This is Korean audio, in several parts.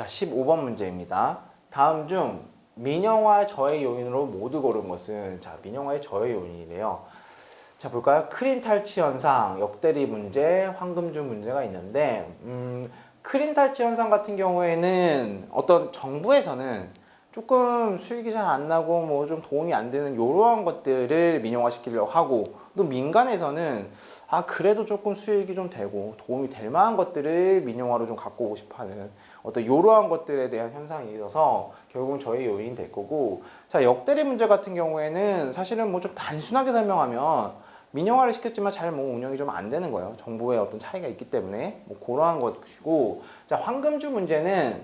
자, 15번 문제입니다. 다음 중 민영화 저해 요인으로 모두 고른 것은 자, 민영화의 저해 요인이래요. 자, 볼까요? 크림 탈취 현상, 역대리 문제, 황금줄 문제가 있는데 음, 크림 탈취 현상 같은 경우에는 어떤 정부에서는 조금 수익이 잘 안 나고 뭐 좀 도움이 안 되는 이러한 것들을 민영화 시키려고 하고 또 민간에서는 아 그래도 조금 수익이 좀 되고 도움이 될 만한 것들을 민영화로 좀 갖고 오고 싶어하는 어떤 이러한 것들에 대한 현상이 있어서 결국은 저희 요인이 될 거고. 자 역대리 문제 같은 경우에는 사실은 뭐 좀 단순하게 설명하면 민영화를 시켰지만 잘 뭐 운영이 좀 안 되는 거예요. 정부의 어떤 차이가 있기 때문에 뭐 그러한 것이고. 자 황금주 문제는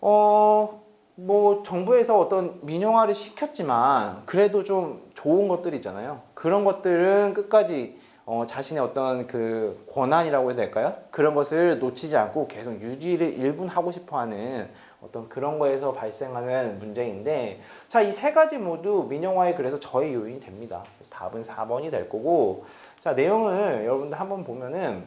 어 뭐 정부에서 어떤 민영화를 시켰지만 그래도 좀 좋은 것들이 있잖아요. 그런 것들은 끝까지 어, 자신의 어떤 그 권한이라고 해야 될까요? 그런 것을 놓치지 않고 계속 유지를 일분 하고 싶어 하는 어떤 그런 거에서 발생하는 문제인데 자 이 세 가지 모두 민영화에 그래서 저의 요인이 됩니다. 답은 4번이 될 거고 자 내용을 여러분들 한번 보면은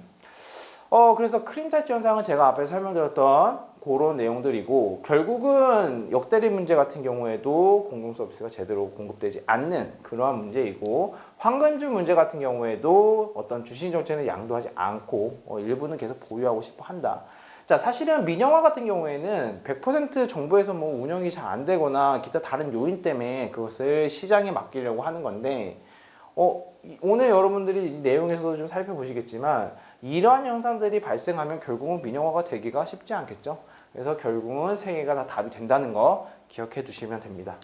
어 그래서 크림 탈취 현상은 제가 앞에 설명드렸던 그런 내용들이고 결국은 역대리 문제 같은 경우에도 공공 서비스가 제대로 공급되지 않는 그러한 문제이고 황금주 문제 같은 경우에도 어떤 주식 정책을 양도하지 않고 어, 일부는 계속 보유하고 싶어 한다. 자 사실은 민영화 같은 경우에는 100% 정부에서 뭐 운영이 잘 안 되거나 기타 다른 요인 때문에 그것을 시장에 맡기려고 하는 건데 어, 이- 오늘 여러분들이 이 내용에서도 좀 살펴보시겠지만 이러한 현상들이 발생하면 결국은 민영화가 되기가 쉽지 않겠죠. 그래서 결국은 세 개가 다 답이 된다는 거 기억해 두시면 됩니다.